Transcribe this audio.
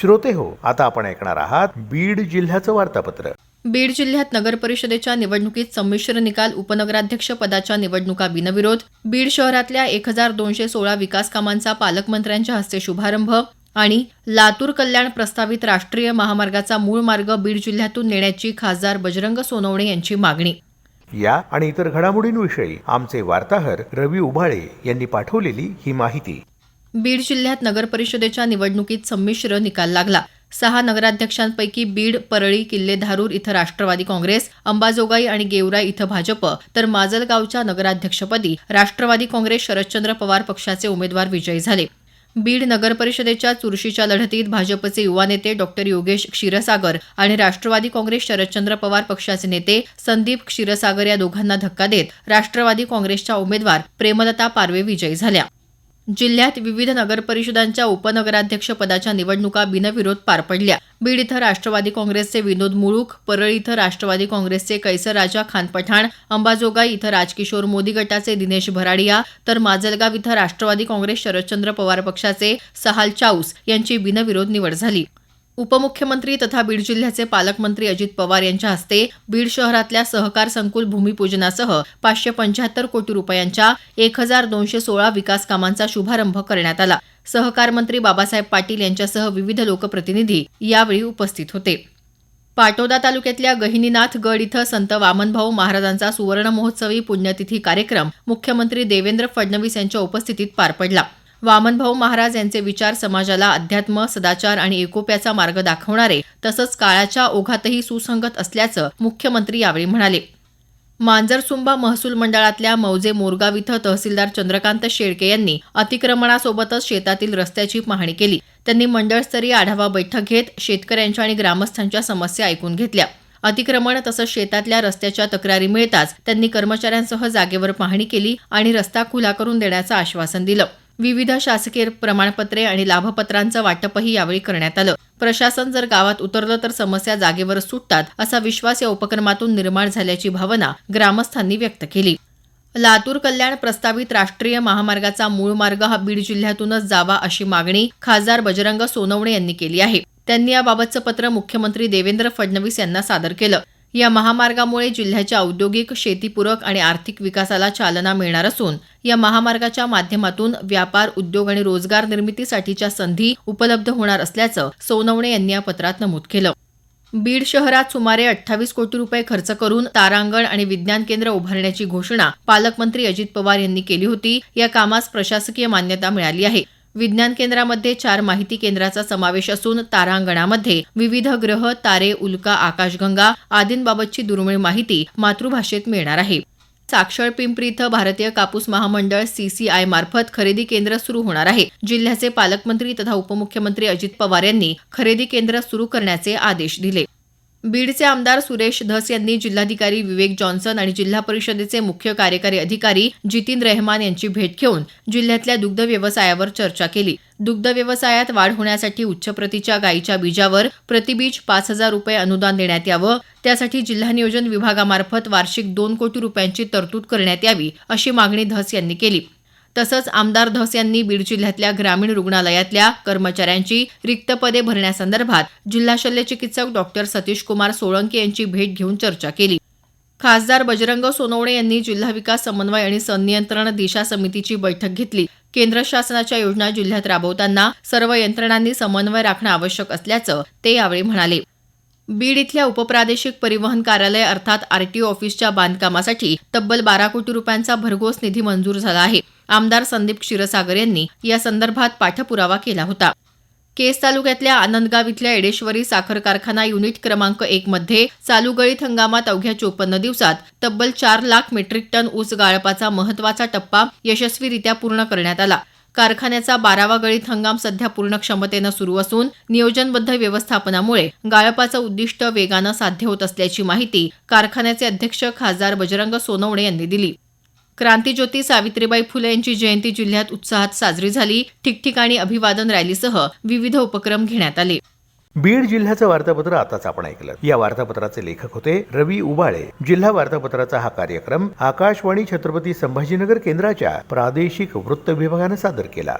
श्रोते हो. आता आपण ऐकणार आहात बीड जिल्ह्याचं वार्तापत्र. बीड जिल्ह्यात नगर परिषदेच्या निवडणुकीत संमिश्र निकाल उपनगराध्यक्ष पदाच्या निवडणुका बिनविरोध. बीड शहरातल्या एक हजार दोनशे सोळा विकास कामांचा पालकमंत्र्यांच्या हस्ते शुभारंभ आणि लातूर कल्याण प्रस्तावित राष्ट्रीय महामार्गाचा मूळ मार्ग बीड जिल्ह्यातून नेण्याची खासदार बजरंग सोनवणे यांची मागणी. या आणि इतर घडामोडींविषयी आमचे वार्ताहर रवी उभाळे यांनी पाठवलेली ही माहिती. बीड जिल्ह्यात नगरपरिषदेच्या निवडणुकीत संमिश्र निकाल लागला. सहा नगराध्यक्षांपैकी बीड परळी किल्ले धारूर इथं राष्ट्रवादी काँग्रेस अंबाजोगाई आणि गेवराई इथं भाजप तर माजलगावच्या नगराध्यक्षपदी राष्ट्रवादी काँग्रेस शरदचंद्र पवार पक्षाचे उमेदवार विजयी झाले. बीड नगर परिषदेच्या चुरशीच्या लढतीत भाजपचे युवा नेते डॉक्टर योगेश क्षीरसागर आणि राष्ट्रवादी काँग्रेस शरदचंद्र पवार पक्षाचे नेते संदीप क्षीरसागर या दोघांना धक्का देत राष्ट्रवादी काँग्रेसच्या उमेदवार प्रेमलता पारवे विजयी झाल्या. जिल्ह्यात विविध नगरपरिषदांच्या उपनगराध्यक्षपदाच्या निवडणुका बिनविरोध पार पडल्या. बीड इथं राष्ट्रवादी काँग्रेसचे विनोद मुळूक परळी इथं राष्ट्रवादी काँग्रेसचे कैसर राजा खान पठाण अंबाजोगाई इथं राजकिशोर मोदी गटाचे दिनेश भराडिया तर माजलगाव इथं राष्ट्रवादी काँग्रेस शरदचंद्र पवार पक्षाचे सहाल चाऊस यांची बिनविरोध निवड झाली. उपमुख्यमंत्री तथा बीड जिल्ह्याचे पालकमंत्री अजित पवार यांच्या हस्ते बीड शहरातल्या सहकार संकुल भूमिपूजनासह पाचशे पंच्याहत्तर कोटी रुपयांच्या एक हजार दोनशे सोळा विकास कामांचा शुभारंभ करण्यात आला. सहकार मंत्री बाबासाहेब पाटील यांच्यासह विविध लोकप्रतिनिधी यावेळी उपस्थित होते. पाटोदा तालुक्यातल्या गहिनीनाथ गड इथं संत वामनभाऊ महाराजांचा सुवर्ण महोत्सवी पुण्यतिथी कार्यक्रम मुख्यमंत्री देवेंद्र फडणवीस यांच्या उपस्थितीत पार पडला. वामनभाऊ महाराज यांचे विचार समाजाला अध्यात्म सदाचार आणि एकोप्याचा मार्ग दाखवणारे तसंच काळाच्या ओघातही सुसंगत असल्याचं मुख्यमंत्री यावेळी म्हणाले. मांजरसुंबा महसूल मंडळातल्या मौजे मोरगाव इथं तहसीलदार चंद्रकांत शेळके यांनी अतिक्रमणासोबतच शेतातील रस्त्याची पाहणी केली. त्यांनी मंडळस्तरीय आढावा बैठक घेत शेतकऱ्यांच्या आणि ग्रामस्थांच्या समस्या ऐकून घेतल्या. अतिक्रमण तसंच शेतातल्या रस्त्याच्या तक्रारी मिळताच त्यांनी कर्मचाऱ्यांसह जागेवर पाहणी केली आणि रस्ता खुला करून देण्याचं आश्वासन दिलं. विविध शासकीय प्रमाणपत्रे आणि लाभपत्रांचं वाटपही यावेळी करण्यात आलं. प्रशासन जर गावात उतरलं तर समस्या जागेवर सुटतात असा विश्वास या उपक्रमातून निर्माण झाल्याची भावना ग्रामस्थांनी व्यक्त केली. लातूर कल्याण प्रस्तावित राष्ट्रीय महामार्गाचा मूळ मार्ग हा बीड जिल्ह्यातूनच जावा अशी मागणी खासदार बजरंग सोनवणे यांनी केली आहे. त्यांनी याबाबतचं पत्र मुख्यमंत्री देवेंद्र फडणवीस यांना सादर केलं. या महामार्गामुळे जिल्ह्याच्या औद्योगिक शेतीपूरक आणि आर्थिक विकासाला चालना मिळणार असून या महामार्गाच्या माध्यमातून व्यापार उद्योग आणि रोजगार निर्मितीसाठीच्या संधी उपलब्ध होणार असल्याचं सोनवणे यांनी या पत्रात नमूद केलं. बीड शहरात सुमारे अठ्ठावीस कोटी रुपये खर्च करून तारांगण आणि विज्ञान केंद्र उभारण्याची घोषणा पालकमंत्री अजित पवार यांनी केली होती. या कामास प्रशासकीय मान्यता मिळाली आहे. विज्ञान केंद्रामध्ये चार माहिती केंद्राचा समावेश असून तारांगणामध्ये विविध ग्रह तारे उल्का आकाशगंगा आदींबाबतची दुर्मिळ माहिती मातृभाषेत मिळणार आहे. साक्षर पिंपरी इथं भारतीय कापूस महामंडळ सीसीआय मार्फत खरेदी केंद्र सुरू होणार आहे. जिल्ह्याचे पालकमंत्री तथा उपमुख्यमंत्री अजित पवार यांनी खरेदी केंद्र सुरू करण्याचे आदेश दिले. बीडचे आमदार सुरेश धस यांनी जिल्हाधिकारी विवेक जॉन्सन आणि जिल्हा परिषदेचे मुख्य कार्यकारी अधिकारी जितीन रेहमान यांची भेट घेऊन जिल्ह्यातल्या दुग्ध व्यवसायावर चर्चा केली. दुग्ध व्यवसायात वाढ होण्यासाठी उच्च प्रतीच्या गायीच्या बीजावर प्रतिबीज पाच हजार रुपये अनुदान देण्यात यावं त्यासाठी जिल्हा नियोजन विभागामार्फत वार्षिक दोन कोटी रुपयांची तरतूद करण्यात यावी अशी मागणी धस यांनी केली. तसंच आमदार धस यांनी बीड जिल्ह्यातल्या ग्रामीण रुग्णालयातल्या कर्मचाऱ्यांची रिक्त पदे भरण्यासंदर्भात जिल्हा शल्य चिकित्सक डॉक्टर सतीश कुमार सोळंके यांची भेट घेऊन चर्चा केली. खासदार बजरंग सोनवणे यांनी जिल्हा विकास समन्वय आणि संनियंत्रण दिशा समितीची बैठक घेतली. केंद्र शासनाच्या योजना जिल्ह्यात राबवताना सर्व यंत्रणांनी समन्वय राखणं आवश्यक असल्याचं ते यावेळी म्हणाले. बीड इथल्या उपप्रादेशिक परिवहन कार्यालय अर्थात आरटीओ ऑफिसच्या बांधकामासाठी तब्बल बारा कोटी रुपयांचा भरघोस निधी मंजूर झाला आहे. आमदार संदीप क्षीरसागर यांनी या संदर्भात पाठपुरावा केला होता. केस तालुक्यातल्या आनंदगाव इथल्या एडेश्वरी साखर कारखाना युनिट क्रमांक एक मध्ये चालू गळीत हंगामात अवघ्या चोपन्न दिवसात तब्बल चार लाख मेट्रिक टन ऊस गाळपाचा महत्त्वाचा टप्पा यशस्वीरित्या पूर्ण करण्यात आला. कारखान्याचा बारावा गळीत हंगाम सध्या पूर्ण क्षमतेनं सुरू असून नियोजनबद्ध व्यवस्थापनामुळे गाळपाचं उद्दिष्ट वेगानं साध्य होत असल्याची माहिती कारखान्याचे अध्यक्ष खासदार बजरंग सोनवणे यांनी दिली. क्रांतीज्योती सावित्रीबाई फुले यांची जयंती जिल्ह्यात उत्साहात साजरी झाली. ठिकठिकाणी अभिवादन रॅलीसह विविध उपक्रम घेण्यात आले. बीड जिल्ह्याचं वार्तापत्र आताच आपण ऐकलं. या वार्तापत्राचे लेखक होते रवी उबाळे. जिल्हा वार्तापत्राचा हा कार्यक्रम आकाशवाणी छत्रपती संभाजीनगर केंद्राच्या प्रादेशिक वृत्त विभागानं सादर केला.